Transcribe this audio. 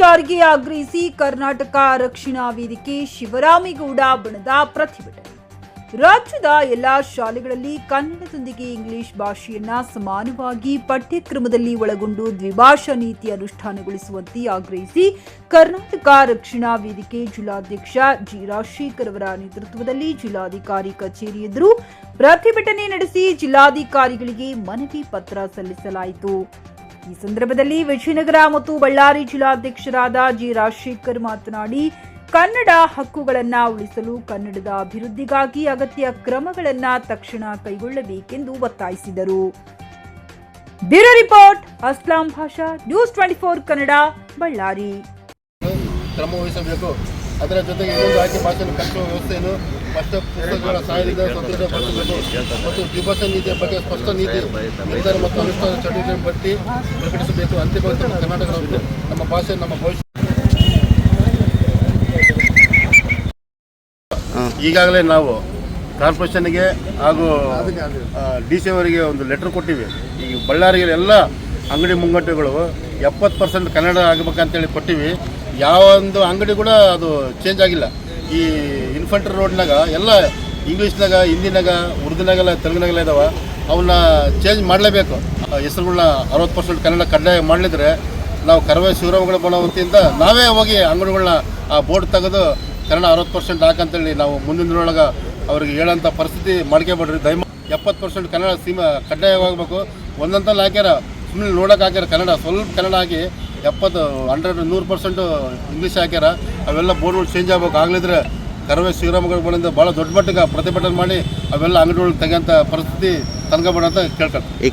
ಸಾರಿಗೆ ಆಗ್ರಹಿಸಿ ಕರ್ನಾಟಕ ರಕ್ಷಣಾ ವೇದಿಕೆ ಶಿವರಾಮೇಗೌಡ ಬಣದ ಪ್ರತಿಭಟನೆ. ರಾಜ್ಯದ ಎಲ್ಲಾ ಶಾಲೆಗಳಲ್ಲಿ ಕನ್ನಡದೊಂದಿಗೆ ಇಂಗ್ಲಿಷ್ ಭಾಷೆಯನ್ನ ಸಮಾನವಾಗಿ ಪಠ್ಯಕ್ರಮದಲ್ಲಿ ಒಳಗೊಂಡು ದ್ವಿಭಾಷಾ ನೀತಿ ಅನುಷ್ಠಾನಗೊಳಿಸುವಂತೆ ಆಗ್ರಹಿಸಿ ಕರ್ನಾಟಕ ರಕ್ಷಣಾ ವೇದಿಕೆ ಜಿಲ್ಲಾಧ್ಯಕ್ಷ ಜಿ ರಾಜಶೇಖರ್ ಅವರ ನೇತೃತ್ವದಲ್ಲಿ ಜಿಲ್ಲಾಧಿಕಾರಿ ಕಚೇರಿ ಎದುರು ಪ್ರತಿಭಟನೆ ನಡೆಸಿ ಜಿಲ್ಲಾಧಿಕಾರಿಗಳಿಗೆ ಮನವಿ ಪತ್ರ ಸಲ್ಲಿಸಲಾಯಿತು. ಈ ಸಂದರ್ಭದಲ್ಲಿ ವಿಜಯನಗರ ಮತ್ತು ಬಳ್ಳಾರಿ ಜಿಲ್ಲಾಧ್ಯಕ್ಷರಾದ ಜಿ ರಾಜಶೇಖರ್ ಮಾತನಾಡಿ, ಕನ್ನಡ ಹಕ್ಕುಗಳನ್ನು ಉಳಿಸಲು ಕನ್ನಡದ ಅಭಿವೃದ್ಧಿಗಾಗಿ ಅಗತ್ಯ ಕ್ರಮಗಳನ್ನು ತಕ್ಷಣ ಕೈಗೊಳ್ಳಬೇಕೆಂದು ಒತ್ತಾಯಿಸಿದರು. Bureau report, Aslam Basha, news twenty four Kannada, Ballari. ಕ್ರಮ ವಹಿಸಬೇಕು. ಅದರ ಜೊತೆಗೆ ಇನ್ನೊಂದು ಆಯ್ಕೆ ಭಾಷೆಯನ್ನು ಕಲಿಸುವ ವ್ಯವಸ್ಥೆಯನ್ನು ಸ್ಪಷ್ಟ ಪುಸ್ತಕಗಳ ಸಹಾಯದಿಂದ ಸ್ವತಂತ್ರಪಡಿಸಬೇಕು ಮತ್ತು ದ್ವಿಭಾಷಾ ನೀತಿಯ ಬಗ್ಗೆ ಸ್ಪಷ್ಟ ನೀತಿ, ನಿರ್ಧಾರ ಮತ್ತು ಅನುಷ್ಠಾನ ಚಟುವಟಿಕೆ ಬಟ್ಟಿ ಪ್ರಕಟಿಸಬೇಕು. ನಮ್ಮ ಕರ್ನಾಟಕ ನಮ್ಮ ಭಾಷೆ, ನಮ್ಮ ಭವಿಷ್ಯ. ಈಗಾಗಲೇ ನಾವು ಕಾರ್ಪೊರೇಷನ್ಗೆ ಹಾಗೂ ಡಿ ಸಿ ಅವರಿಗೆ ಒಂದು ಲೆಟರ್ ಕೊಟ್ಟಿವಿ. ಈ ಬಳ್ಳಾರಿಗೆ ಎಲ್ಲ ಅಂಗಡಿ ಮುಂಗಟ್ಟುಗಳು ಎಪ್ಪತ್ತು ಪರ್ಸೆಂಟ್ ಕನ್ನಡ ಆಗಬೇಕಂತೇಳಿ ಕೊಟ್ಟಿವಿ. ಯಾವ ಒಂದು ಅಂಗಡಿ ಕೂಡ ಅದು ಚೇಂಜ್ ಆಗಿಲ್ಲ. ಈ ಇನ್ಫಂಟ್ರಿ ರೋಡ್ನಾಗ ಎಲ್ಲ ಇಂಗ್ಲೀಷ್ನಾಗ ಹಿಂದಿನಾಗ ಉರ್ದುನಾಗೆಲ್ಲ ತೆಲುಗಿನಾಗೆಲ್ಲ ಇದಾವೆ. ಅವನ್ನ ಚೇಂಜ್ ಮಾಡಲೇಬೇಕು. ಹೆಸರುಗಳನ್ನ ಅರವತ್ತು ಪರ್ಸೆಂಟ್ ಕನ್ನಡ ಕಡ್ಡಾಯ ಮಾಡಲಿದ್ರೆ ನಾವು ಕರವೇ ಶಿವರಾಮಗಳ ಬಣ ವತಿಯಿಂದ ನಾವೇ ಹೋಗಿ ಅಂಗಡಿಗಳನ್ನ ಆ ಬೋರ್ಡ್ ತೆಗೆದು ಕನ್ನಡ ಅರವತ್ತು ಪರ್ಸೆಂಟ್ ಹಾಕಂತೇಳಿ ನಾವು ಮುಂದಿನ ದಿನೊಳಗೆ ಅವ್ರಿಗೆ ಹೇಳೋಂಥ ಪರಿಸ್ಥಿತಿ ಮಾಡ್ಕೊಬೇಡ್ರಿ. ದಯಮ ಎಪ್ಪತ್ತು ಪರ್ಸೆಂಟ್ ಕನ್ನಡ ಸೀಮಾ ಕಡ್ಡಾಯವಾಗಬೇಕು. ಒಂದಂತಲ್ಲಿ ಹಾಕ್ಯಾರ ಸುಮ್ಮನೆ ನೋಡೋಕೆ ಹಾಕ್ಯಾರ ಕನ್ನಡ. ಸ್ವಲ್ಪ ಕನ್ನಡ ಹಾಕಿ ಎಪ್ಪತ್ತು ಹಂಡ್ರೆಡ್ ನೂರು ಪರ್ಸೆಂಟು ಇಂಗ್ಲೀಷ್ ಹಾಕ್ಯಾರ. ಅವೆಲ್ಲ ಬೋರ್ಡ್ಗಳು ಚೇಂಜ್ ಆಗ್ಬೇಕು. ಆಗ್ಲಿದ್ರೆ ಕರವೇ ಶ್ರೀರಾಮಗಳಿಂದ ಭಾಳ ದೊಡ್ಡ ಮಟ್ಟಿಗೆ ಪ್ರತಿಭಟನೆ ಮಾಡಿ ಅವೆಲ್ಲ ಅಂಗಡಿಗಳು ತೆಗೆಯಂಥ ಪರಿಸ್ಥಿತಿ ತನ್ಕೊಬೇಡ ಅಂತ ಕೇಳ್ಕೊಳ್ತೀನಿ.